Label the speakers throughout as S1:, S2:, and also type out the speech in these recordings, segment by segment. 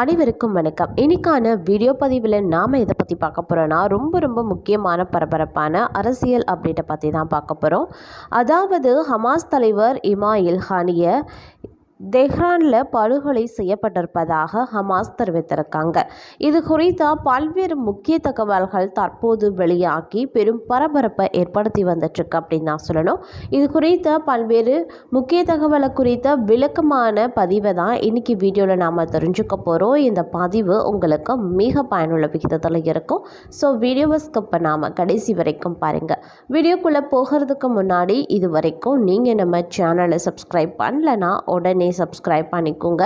S1: அனைவருக்கும் வணக்கம். இன்னைக்கான வீடியோ பதிவில் நாம் இதை பற்றி பார்க்க போகிறோன்னா ரொம்ப ரொம்ப முக்கியமான பரபரப்பான அரசியல் அப்டேட்டை பற்றி தான் பார்க்க போகிறோம் அதாவது ஹமாஸ் தலைவர் இமாயில் ஹானிய தெஹ்ரானில் படுகொலை செய்யப்பட்டிருப்பதாக ஹமாஸ் தெரிவித்திருக்காங்க. இது குறித்த பல்வேறு முக்கிய தகவல்கள் தற்போது வெளியாகி பெரும் பரபரப்பை ஏற்படுத்தி வந்துட்டுருக்கு அப்படின்னு தான் சொல்லணும். இது குறித்த பல்வேறு முக்கிய தகவலை குறித்த விளக்கமான பதிவை தான் இன்னைக்கு வீடியோவில் நாம் தெரிஞ்சுக்க போகிறோம் இந்த பதிவு உங்களுக்கு மிக பயனுள்ள விகிதத்தில் இருக்கும். ஸோ வீடியோவை ஸ்கிப் பண்ணாமல் கடைசி வரைக்கும் பாருங்கள் வீடியோக்குள்ளே போகிறதுக்கு முன்னாடி இது வரைக்கும் நீங்கள் நம்ம சேனலை சப்ஸ்கிரைப் பண்ணலைன்னா உடனே சப்ஸ்கிரைப் பண்ணிக்கோங்க.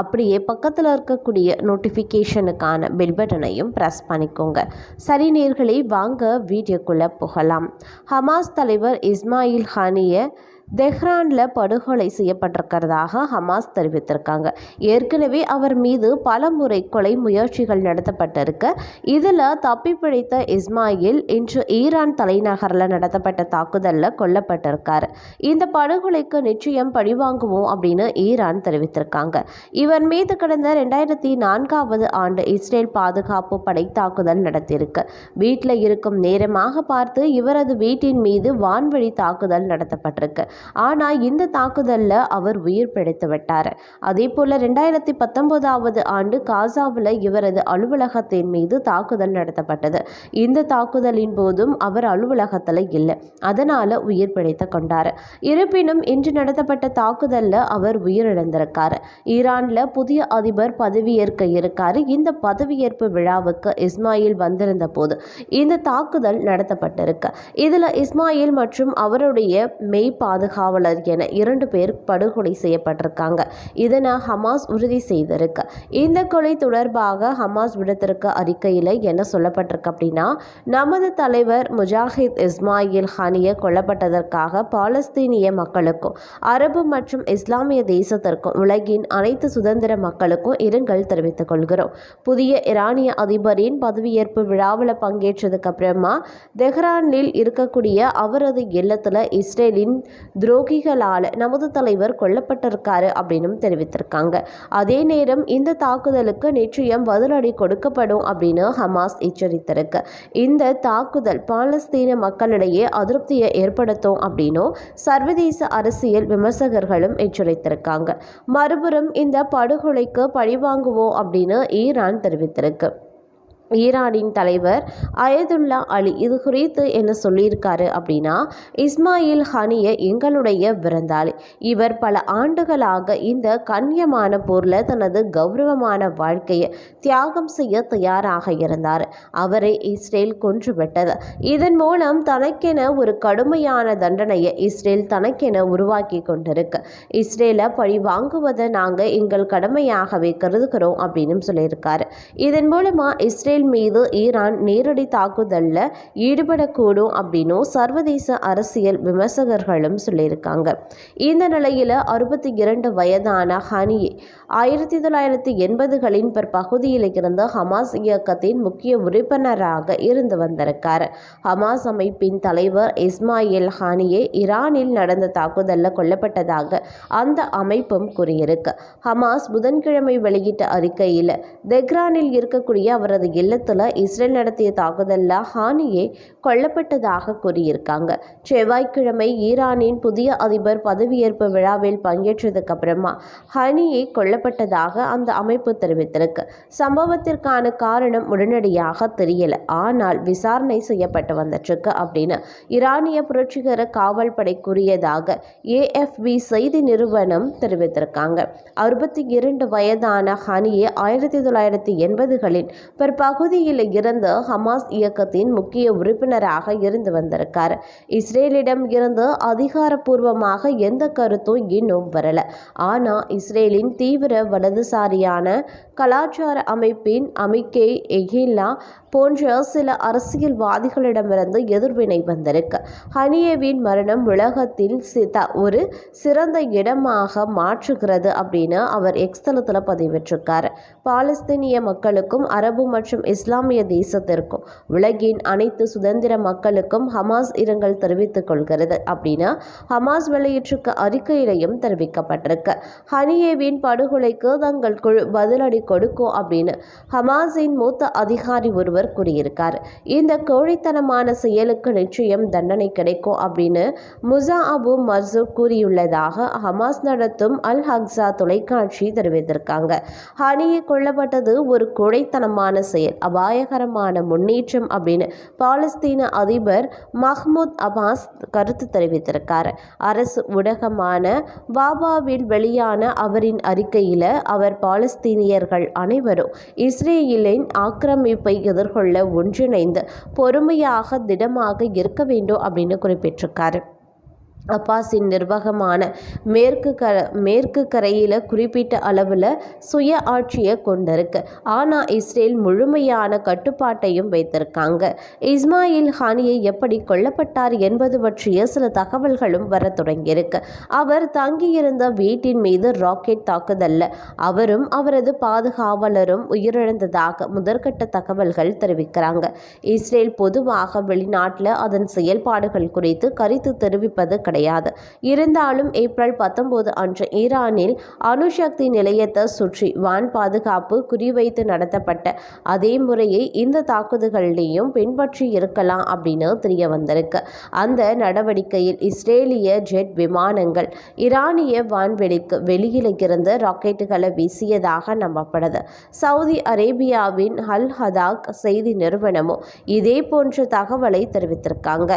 S1: அப்படியே பக்கத்தில் இருக்கக்கூடிய நோட்டிஃபிகேஷனுக்கான பெல் பட்டனையும் ப்ரெஸ் பண்ணிக்கோங்க. சரி நேர்களை வாங்க வீடியோக்குள்ளே போகலாம். ஹமாஸ் தலைவர் இஸ்மாயில் ஹானியை தெஹ்ரானில் படுகொலை செய்யப்பட்டிருக்கிறதாக ஹமாஸ் தெரிவித்திருக்காங்க. ஏற்கனவே அவர் மீது பல முறை கொலை முயற்சிகள் நடத்தப்பட்டிருக்கு. இதில் தப்பி பிழைத்த இஸ்மாயில் இன்று ஈரான் தலைநகரில் நடத்தப்பட்ட தாக்குதலில் கொல்லப்பட்டிருக்காரு. இந்த படுகொலைக்கு நிச்சயம் பழிவாங்குவோம் அப்படின்னு ஈரான் தெரிவித்திருக்காங்க. இவர் மீது கடந்த ரெண்டாயிரத்தி நான்காவது ஆண்டு இஸ்ரேல் பாதுகாப்பு படை தாக்குதல் நடத்தியிருக்கு. வீட்டில் இருக்கும் நேரமாக பார்த்து இவரது வீட்டின் மீது வான்வழி தாக்குதல் நடத்தப்பட்டிருக்கு. ஆனால் இந்த தாக்குதலில் அவர் உயிர் பிழைத்து விட்டார். அதே போல் ரெண்டாயிரத்தி பத்தொன்பதாவது ஆண்டு காசாவில் இவரது அலுவலகத்தின் மீது தாக்குதல் நடத்தப்பட்டது. இந்த தாக்குதலின் போதும் அவர் அலுவலகத்தில் இல்லை. அதனால் உயிர் பிழைத்து கொண்டார். இருப்பினும் இன்று நடத்தப்பட்ட தாக்குதலில் அவர் உயிரிழந்திருக்கார். ஈரானில் புதிய அதிபர் பதவியேற்க இருக்காரு. இந்த பதவியேற்பு விழாவுக்கு இஸ்மாயில் வந்திருந்த போது இந்த தாக்குதல் நடத்தப்பட்டிருக்கு. இதில் இஸ்மாயில் மற்றும் அவருடைய மெய் பாதுகாவலர் என இரண்டு பேர் படுகொலை செய்யப்பட்டிருக்காங்க. இதனை ஹமாஸ் உறுதி செய்திருக்கு. இந்த கொலை தொடர்பாக ஹமாஸ் விடுத்திருக்க அறிக்கையில் என்ன சொல்லப்பட்டிருக்கு அப்படின்னா நமது தலைவர் முஜாஹித் இஸ்மாயில் ஹானிய கொல்லப்பட்டதற்காக பாலஸ்தீனிய மக்களுக்கும் அரபு மற்றும் இஸ்லாமிய தேசத்திற்கும் உலகின் அனைத்து சுதந்திர மக்களுக்கும் இரங்கல் தெரிவித்துக் கொள்கிறோம். புதிய ஈரானிய அதிபரின் பதவியேற்பு விழாவில் பங்கேற்றதுக்கு அப்புறமா தெஹ்ரானில் இருக்கக்கூடிய அவரது இல்லத்தில் இஸ்ரேலின் துரோகிகளால் நமது தலைவர் கொல்லப்பட்டிருக்காரு அப்படின்னும் தெரிவித்திருக்காங்க. அதே நேரம் இந்த தாக்குதலுக்கு நிச்சயம் பதிலடி கொடுக்கப்படும் அப்படின்னு ஹமாஸ் எச்சரித்திருக்கு. இந்த தாக்குதல் பாலஸ்தீன மக்களிடையே அதிருப்தியை ஏற்படுத்தும் அப்படின்னும் சர்வதேச அரசியல் விமர்சகர்களும் எச்சரித்திருக்காங்க. மறுபுறம் இந்த படுகொலைக்கு பழிவாங்குவோம் அப்படின்னு ஈரான் தெரிவித்திருக்கு. ஈரானின் தலைவர் அயதுல்லா அலி இது குறித்து என்ன சொல்லியிருக்காரு அப்படின்னா இஸ்மாயில் ஹனிய எங்களுடைய விருந்தாளி. இவர் பல ஆண்டுகளாக இந்த கண்ணியமான போரில் தனது கௌரவமான வாழ்க்கையை தியாகம் செய்ய தயாராக இருந்தார். அவரை இஸ்ரேல் கொன்றுவிட்டது. இதன் மூலம் தனக்கென ஒரு கடுமையான தண்டனையை இஸ்ரேல் தனக்கென உருவாக்கி கொண்டிருக்கு. இஸ்ரேலை பழி வாங்குவதை நாங்கள் எங்கள் கடமையாகவே கருதுகிறோம் அப்படின்னு சொல்லியிருக்காரு. இதன் மூலமாக இஸ்ரேல் இஸ்ரேல் மீது ஈரான் நேரடி தாக்குதலில் ஈடுபடக்கூடும் அப்படின்னும் சர்வதேச அரசியல் விமர்சகர்களும் சொல்லியிருக்காங்க. இந்த நிலையில் அறுபத்தி இரண்டு வயதான ஹனி ஆயிரத்தி தொள்ளாயிரத்தி எண்பதுகளின் பிற்பகுதியில் இருந்து ஹமாஸ் இயக்கத்தின் முக்கிய உறுப்பினராக இருந்து வந்திருக்கார். ஹமாஸ் அமைப்பின் தலைவர் இஸ்மாயில் ஹானியே ஈரானில் நடந்த தாக்குதலில் கொல்லப்பட்டதாக அந்த அமைப்பும் கூறியிருக்கு. ஹமாஸ் புதன்கிழமை வெளியிட்ட அறிக்கையில் தெஹ்ரானில் இருக்கக்கூடிய அவரது இல்லத்தில் இஸ்ரேல் நடத்திய தாக்குதலில் ஹானியே கொல்லப்பட்டதாக கூறியிருக்காங்க. செவ்வாய்க்கிழமை ஈரானின் புதிய அதிபர் பதவியேற்பு விழாவில் பங்கேற்றதுக்கு அப்புறமா ஹனியை கொல்லப்பட்டதாக அந்த அமைப்பு தெரிவித்திருக்கு. சம்பவத்திற்கான காரணம் உடனடியாக தெரியல. ஆனால் விசாரணை செய்யப்பட்டு வந்துட்டுருக்கு அப்படின்னு ஈரானிய புரட்சிகர காவல் படை கூறியதாக ஏஎஃப்பி செய்தி நிறுவனம் தெரிவித்திருக்காங்க. அறுபத்தி இரண்டு வயதான ஹனியே ஆயிரத்தி தொள்ளாயிரத்தி எண்பதுகளின் பகுதியில் இருந்து ஹமாஸ் இயக்கத்தின் முக்கிய உறுப்பினராக இருந்து வந்திருக்கார். இஸ்ரேலிடம் இருந்து அதிகாரப்பூர்வமாக எந்த கருத்தும் இன்னும் வரல. ஆனால் இஸ்ரேலின் தீவிர வலதுசாரியான கலாச்சார அமைப்பின் அமிக்கே எகில்லா போன்ற சில அரசியல்வாதிகளிடமிருந்து எதிர்வினை வந்திருக்கு. ஹனியேவின் மரணம் உலகத்தில் சித ஒரு சிறந்த இடமாக மாற்றுகிறது அப்படின்னு அவர் எக்ஸ்தலத்தில் பதிவிட்டிருக்கார். பாலஸ்தீனிய மக்களுக்கும் அரபு மற்றும் இஸ்லாமிய தேசத்திற்கும் உலகின் அனைத்து சுதந்திர மக்களுக்கும் ஹமாஸ் இரங்கல் தெரிவித்துக் கொள்கிறது அப்படின்னு ஹமாஸ் வெளியிட்டிருக்க அறிக்கையிலையும் தெரிவிக்கப்பட்டிருக்கு. ஹனியேவின் படுகொலைக்கு தங்கள் குழு பதிலடி கொடுக்கும் அப்படின்னு ஹமாஸின் மூத்த அதிகாரி ஒருவர் கூறியிருக்கார். இந்த கோழித்தனமான செயலுக்கு நிச்சயம் தண்டனை கிடைக்கும் அப்படின்னு முசா அபு மர்சூர் கூறியுள்ளதாக ஹமாஸ் நடத்தும் அல் ஹக்ஸா தொலைக்காட்சி தெரிவித்திருக்காங்க. ஹனியை கொல்லப்பட்டது ஒரு கொடைத்தனமான செயல். அபாயகரமான முன்னேற்றம் அப்படின்னு பாலஸ்தீன அதிபர் மஹ்மூத் அபாஸ் கருத்து தெரிவித்திருக்கார். அரசு ஊடகமான வாபாவில் வெளியான அவரின் அறிக்கையில் அவர் பாலஸ்தீனியர்கள் அனைவரும் இஸ்ரேலின் ஆக்கிரமிப்பை எதிர்கொள்ள ஒன்றிணைந்து பொறுமையாக திடமாக இருக்க வேண்டும் அப்படின்னு குறிப்பிட்டிருக்காரு. அப்பாஸின் நிர்வாகமான மேற்கு கர மேற்கு கரையில் குறிப்பிட்ட அளவில் சுய ஆட்சியை கொண்டிருக்கு. ஆனால் இஸ்ரேல் முழுமையான கட்டுப்பாட்டையும் வைத்திருக்காங்க. இஸ்மாயில் ஹானியை எப்படி கொல்லப்பட்டார் என்பது பற்றிய சில தகவல்களும் வர தொடங்கியிருக்கு. அவர் தங்கியிருந்த வீட்டின் மீது ராக்கெட் தாக்குதல்ல. அவரும் அவரது பாதுகாவலரும் உயிரிழந்ததாக முதற்கட்ட தகவல்கள் தெரிவிக்கிறாங்க. இஸ்ரேல் பொதுவாக வெளிநாட்டில் அதன் செயல்பாடுகள் குறித்து கருத்து தெரிவிப்பது கிடையாது இருந்தாலும் ஏப்ரல் பத்தொன்பது அன்று ஈரானில் அணுசக்தி நிலையத்தை சுற்றி வான் பாதுகாப்பு குறிவைத்து நடத்தப்பட்ட அதே முறையை இந்த தாக்குதல்களையும் பின்பற்றி இருக்கலாம் அப்படின்னு தெரிய வந்திருக்கு அந்த நடவடிக்கையில் இஸ்ரேலிய ஜெட் விமானங்கள் ஈரானிய வான்வெளிக்கு வெளியில் இருந்து ராக்கெட்டுகளை வீசியதாக நம்பப்படுது. சவுதி அரேபியாவின் ஹல் ஹதாக் செய்தி நிறுவனமும் இதே போன்ற தகவலை தெரிவித்திருக்காங்க.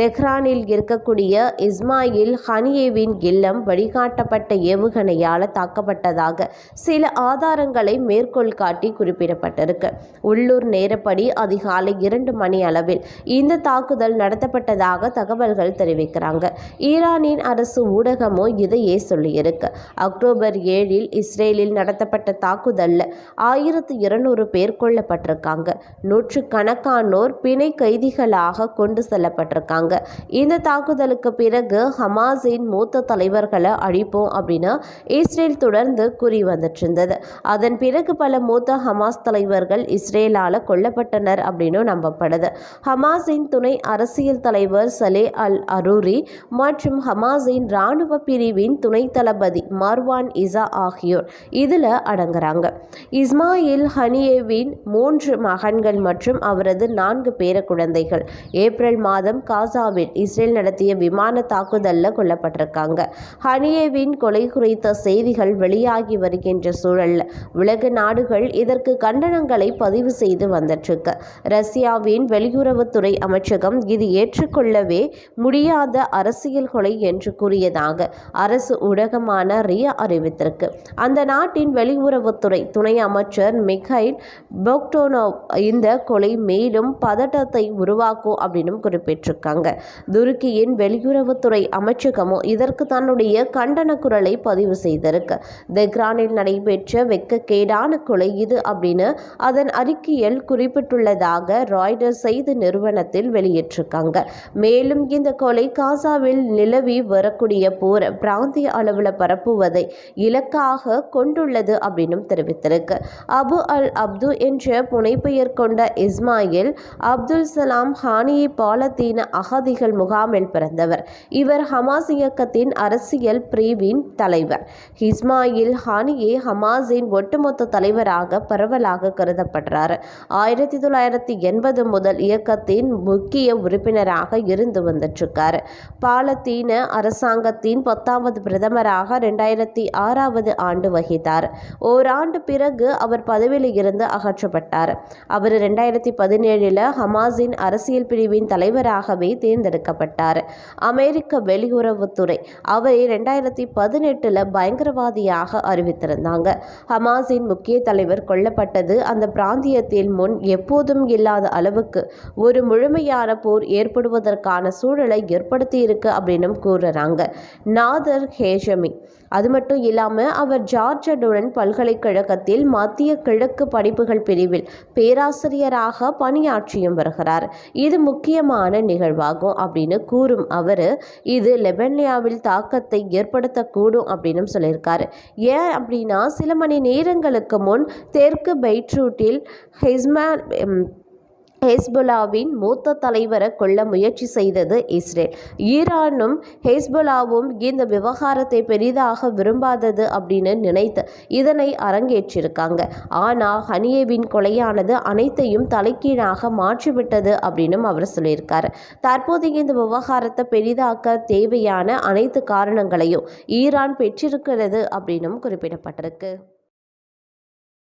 S1: தெஹ்ரானில் இருக்கக்கூடிய இஸ் இஸ்மாயில் ஹனியேவின் இல்லம் வழிகாட்டப்பட்ட ஏவுகணையால் தாக்கப்பட்டதாக சில ஆதாரங்களை மேற்கோள் காட்டி குறிப்பிடப்பட்டிருக்கு. உள்ளூர் நேரப்படி அதிகாலை இரண்டு மணி அளவில் இந்த தாக்குதல் நடத்தப்பட்டதாக தகவல்கள் தெரிவிக்கிறாங்க. ஈரானின் அரசு ஊடகமோ இதையே சொல்லியிருக்கு. அக்டோபர் ஏழில் இஸ்ரேலில் நடத்தப்பட்ட தாக்குதலில் ஆயிரத்து இருநூறு பேர் கொல்லப்பட்டிருக்காங்க. நூற்றுக்கணக்கானோர் பிணை கைதிகளாக கொண்டு செல்லப்பட்டிருக்காங்க. இந்த தாக்குதலுக்கு பிறகு ஹமாஸின் மூத்த தலைவர்களை அழிப்போம் அப்படின்னு இஸ்ரேல் தொடர்ந்து கூறி வந்துட்டு இருந்தது அதன் பிறகு பல மூத்த ஹமாஸ் தலைவர்கள் இஸ்ரேலால் கொல்லப்பட்டனர் அப்படின்னு நம்பப்படுது. ஹமாஸின் துணை அரசியல் தலைவர் சலே அல் அரூரி மற்றும் ஹமாஸின் இராணுவ பிரிவின் துணை தளபதி மார்வான் இசா ஆகியோர் இதில் அடங்குறாங்க. இஸ்மாயில் ஹனியேவின் மூன்று மகன்கள் மற்றும் அவரது நான்கு பேர குழந்தைகள். ஏப்ரல் மாதம் காசாவில் இஸ்ரேல் நடத்திய விமான தாக்குதலில் கொல்லப்பட்டிருக்காங்க. ஹனியேவின் கொலை குறித்த செய்திகள் வெளியாகி வருகின்ற சூழலில் உலக நாடுகள் இதற்கு கண்டனங்களை பதிவு செய்து வந்துட்டுருக்கு ரஷ்யாவின் வெளியுறவுத்துறை அமைச்சகம் இது ஏற்றுக்கொள்ளவே முடியாத அரசியல் கொலை என்று கூறியதாக அரசு ஊடகமான ரியா அறிவித்திருக்கு. அந்த நாட்டின் வெளியுறவுத்துறை துணை அமைச்சர் மிகைல் பொக்டோனோவ் இந்த கொலை மேலும் பதட்டத்தை உருவாக்கும் அப்படின்னு குறிப்பிட்டிருக்காங்க. துருக்கியின் வெளியுறவுத்துறை அமைச்சகமும் இதற்கு தன்னுடைய கண்டன குரலை பதிவு செய்திருக்கு. தெஹ்ரானில் நடைபெற்ற வெக்கக்கேடான கொலை இது அப்படின்னு அதன் அறிக்கையில் குறிப்பிட்டுள்ளதாக ராய்டர் செய்தி நிறுவனத்தில் வெளியிட்டிருக்காங்க. மேலும் இந்த கொலை காசாவில் நிலவி வரக்கூடிய போர் பிராந்திய அளவில் பரப்புவதை இலக்காக கொண்டுள்ளது அப்படின்னும் தெரிவித்திருக்கு. அபு அல் அப்து என்ற புனைப்பெயர் கொண்ட இஸ்மாயில் அப்துல் சலாம் ஹானியை பாலத்தீன அகதிகள் முகாமில் பிறந்தவர். இவர் ஹமாஸ் இயக்கத்தின் அரசியல் பிரிவின் தலைவர். இஸ்மாயில் ஹானியே ஹமாஸின் ஒட்டுமொத்த தலைவராக பரவலாக கருதப்படுறார். ஆயிரத்தி தொள்ளாயிரத்தி எண்பது முதல் இயக்கத்தின் முக்கிய உறுப்பினராக இருந்து வந்துட்டுருக்காரு. பாலத்தீன அரசாங்கத்தின் பத்தாவது பிரதமராக ரெண்டாயிரத்தி ஆறாவது ஆண்டு வகித்தார். ஓராண்டு பிறகு அவர் பதவியில் இருந்து அகற்றப்பட்டார். அவர் ரெண்டாயிரத்தி பதினேழில் ஹமாஸின் அரசியல் பிரிவின் தலைவராகவே தேர்ந்தெடுக்கப்பட்டார். அமெரிக்க வெளியுறவுத்துறை அவரை ரெண்டாயிரத்தி பதினெட்டில் பயங்கரவாதியாக அறிவித்திருந்தாங்க. ஹமாஸின் முக்கிய தலைவர் கொல்லப்பட்டது அந்த பிராந்தியத்தில் முன் எப்போதும் இல்லாத அளவுக்கு ஒரு முழுமையான போர் ஏற்படுவதற்கான சூழலை ஏற்படுத்தியிருக்கு அப்படின்னும் கூறுறாங்க. நாதர் ஹேஷமி அது மட்டும் இல்லாமல் அவர் ஜார்ஜடுடன் பல்கலைக்கழகத்தில் மத்திய கிழக்கு படிப்புகள் பிரிவில் பேராசிரியராக பணியாற்றியும் வருகிறார். இது முக்கியமான நிகழ்வாகும் அப்படின்னு கூறும் அவர். இது லெபனியாவில் தாக்கத்தை ஏற்படுத்தக்கூடும் அப்படின்னு சொல்லியிருக்காரு. ஏன் அப்படின்னா சில மணி நேரங்களுக்கு முன் தெற்கு பைட்ரூட்டில் ஹிஸ்மா ஹெஸ்புலாவின் மூத்த தலைவரை கொல்ல முயற்சி செய்தது இஸ்ரேல். ஈரானும் ஹெஸ்புலாவும் இந்த விவகாரத்தை பெரிதாக விரும்பாதது அப்படின்னு நினைத்து இதனை அரங்கேற்றிருக்காங்க. ஆனால் ஹனியேவின் கொலையானது அனைத்தையும் தலைக்கீழாக மாற்றிவிட்டது அப்படின்னும் அவர் சொல்லியிருக்காரு. தற்போது இந்த விவகாரத்தை பெரிதாக்க தேவையான அனைத்து காரணங்களையும் ஈரான் பெற்றிருக்கிறது அப்படின்னும் குறிப்பிடப்பட்டிருக்கு.